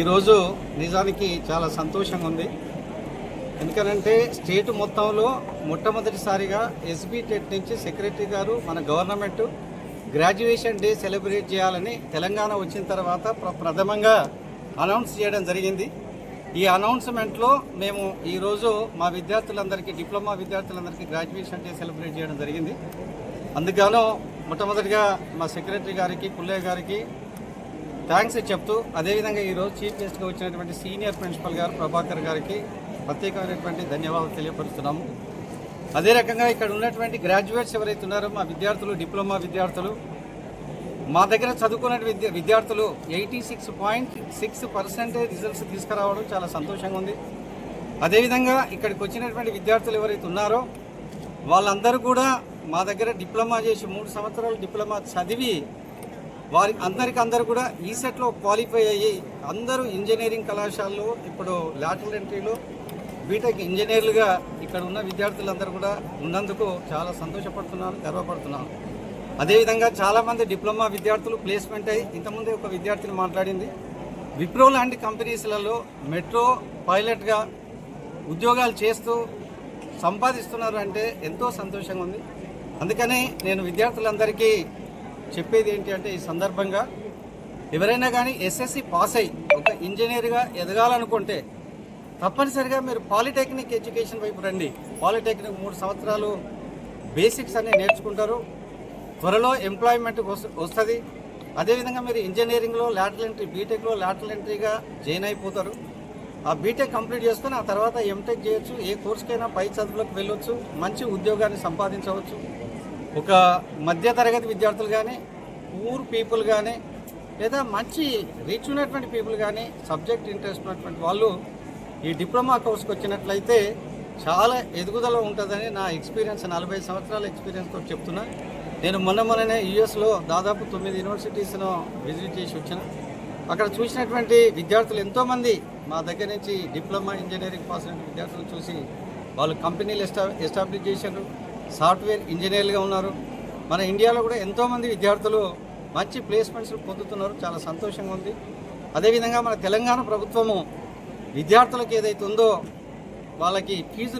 ఈరోజు నిజానికి చాలా సంతోషంగా ఉంది. ఎందుకనంటే స్టేట్ మొత్తంలో మొట్టమొదటిసారిగా ఎస్బీ టెట్ నుంచి సెక్రటరీ గారు మన గవర్నమెంట్ గ్రాడ్యుయేషన్ డే సెలబ్రేట్ చేయాలని తెలంగాణ వచ్చిన తర్వాత ప్రథమంగా అనౌన్స్ చేయడం జరిగింది. ఈ అనౌన్స్మెంట్లో మేము ఈరోజు మా విద్యార్థులందరికీ డిప్లొమా విద్యార్థులందరికీ గ్రాడ్యుయేషన్ డే సెలబ్రేట్ చేయడం జరిగింది. అందుకను మొట్టమొదటిగా మా సెక్రటరీ గారికి పుల్లయ్య గారికి థ్యాంక్స్ చెప్తూ అదేవిధంగా ఈరోజు చీఫ్ గెస్ట్గా వచ్చినటువంటి సీనియర్ ప్రిన్సిపల్ గారు ప్రభాకర్ గారికి ప్రత్యేకమైనటువంటి ధన్యవాదాలు తెలియపరుస్తున్నాము. అదే రకంగా ఇక్కడ ఉన్నటువంటి గ్రాడ్యుయేట్స్ ఎవరైతే ఉన్నారో మా విద్యార్థులు డిప్లొమా విద్యార్థులు మా దగ్గర చదువుకున్న విద్య విద్యార్థులు eighty six point six percentage results తీసుకురావడం చాలా సంతోషంగా ఉంది. అదేవిధంగా ఇక్కడికి వచ్చినటువంటి విద్యార్థులు ఎవరైతే ఉన్నారో వాళ్ళందరూ కూడా మా దగ్గర డిప్లొమా చేసి మూడు సంవత్సరాలు డిప్లొమా చదివి వారి అందరికి అందరూ కూడా ఈ సెట్లో క్వాలిఫై అయ్యి అందరూ ఇంజనీరింగ్ కళాశాలలో ఇప్పుడు లాటరల్ ఎంట్రీలో బీటెక్ ఇంజనీర్లుగా ఇక్కడ ఉన్న విద్యార్థులందరూ కూడా ఉన్నందుకు చాలా సంతోషపడుతున్నాను గర్వపడుతున్నాను. అదేవిధంగా చాలామంది డిప్లొమా విద్యార్థులు ప్లేస్మెంట్ అయ్యి ఇంతకుముందే ఒక విద్యార్థిని మాట్లాడింది. విప్రో లాంటి కంపెనీస్లలో మెట్రో పైలట్గా ఉద్యోగాలు చేస్తూ సంపాదిస్తున్నారు అంటే ఎంతో సంతోషంగా ఉంది. అందుకని నేను విద్యార్థులందరికీ చెప్పేది ఏంటి అంటే ఈ సందర్భంగా ఎవరైనా కానీ ఎస్ఎస్సి పాస్ అయ్యి ఒక ఇంజనీర్గా ఎదగాలనుకుంటే తప్పనిసరిగా మీరు పాలిటెక్నిక్ ఎడ్యుకేషన్ వైపు రండి. పాలిటెక్నిక్ మూడు సంవత్సరాలు బేసిక్స్ అనేవి నేర్చుకుంటారు. త్వరలో ఎంప్లాయ్మెంట్ వస్తుంది. అదేవిధంగా మీరు ఇంజనీరింగ్లో లాటల్ ఎంట్రీ బీటెక్లో లాటల్ ఎంట్రీగా జాయిన్ అయిపోతారు. ఆ బీటెక్ కంప్లీట్ చేసుకుని ఆ తర్వాత ఎంటెక్ చేయొచ్చు. ఏ కోర్సుకైనా పై చదువులకు వెళ్ళొచ్చు. మంచి ఉద్యోగాన్ని సంపాదించవచ్చు. ఒక మధ్యతరగతి విద్యార్థులు కానీ పూర్ పీపుల్ కానీ లేదా మంచి రీచ్ ఉన్నటువంటి పీపుల్ కానీ సబ్జెక్ట్ ఇంట్రెస్ట్ ఉన్నటువంటి వాళ్ళు ఈ డిప్లొమా కోర్స్కి వచ్చినట్లయితే చాలా ఎదుగుదల ఉంటుందని నా ఎక్స్పీరియన్స్ నలభై సంవత్సరాల ఎక్స్పీరియన్స్తో చెప్తున్నా. నేను మొన్న మొన్ననే యూఎస్లో దాదాపు తొమ్మిది యూనివర్సిటీస్ను విజిట్ చేసి వచ్చిన. అక్కడ చూసినటువంటి విద్యార్థులు ఎంతోమంది మా దగ్గర నుంచి డిప్లొమా ఇంజనీరింగ్ పాస్ అయిన విద్యార్థులు చూసి వాళ్ళు కంపెనీలు ఎస్టా ఎస్టాబ్లిష్ చేశారు. సాఫ్ట్వేర్ ఇంజనీర్లుగా ఉన్నారు. మన ఇండియాలో కూడా ఎంతోమంది విద్యార్థులు మంచి ప్లేస్మెంట్స్ పొందుతున్నారు. చాలా సంతోషంగా ఉంది. అదేవిధంగా మన తెలంగాణ ప్రభుత్వము విద్యార్థులకు ఏదైతే ఉందో వాళ్ళకి ఫీజు